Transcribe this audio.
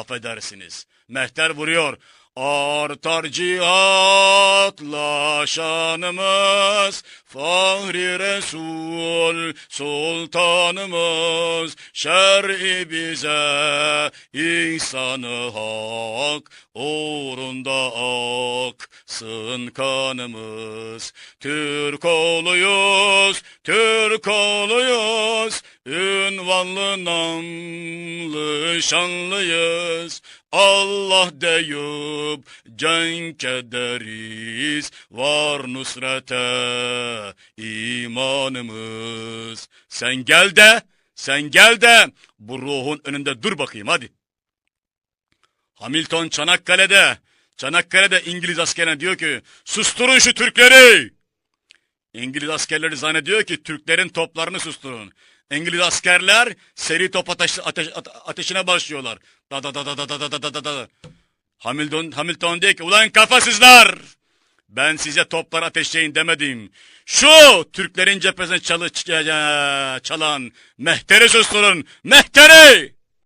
affedersiniz. Mehter vuruyor. Artar cihatla şanımız, Fahri Resul sultanımız, şer'i bize ihsanı hak, uğrunda aksın kanımız. Türk oluyuz, Türk oluyuz, ünvanlı namlı şanlıyız. Allah deyip cenk ederiz, var nusrete imanımız. Sen gel de, sen gel de bu ruhun önünde dur bakayım hadi. Hamilton Çanakkale'de, Çanakkale'de İngiliz askerine diyor ki, susturun şu Türkleri. İngiliz askerleri zannediyor ki Türklerin toplarını susturun. İngiliz askerler seri top ateş, ateş, ate- ateşine başlıyorlar. Da da da da da da da da da da. Hamilton, Hamilton diyor ki ulan kafasızlar. Ben size toplar ateşleyin demedim. Şu Türklerin cephesine çalı, ç- çalan mehteri susturun. Mehteri!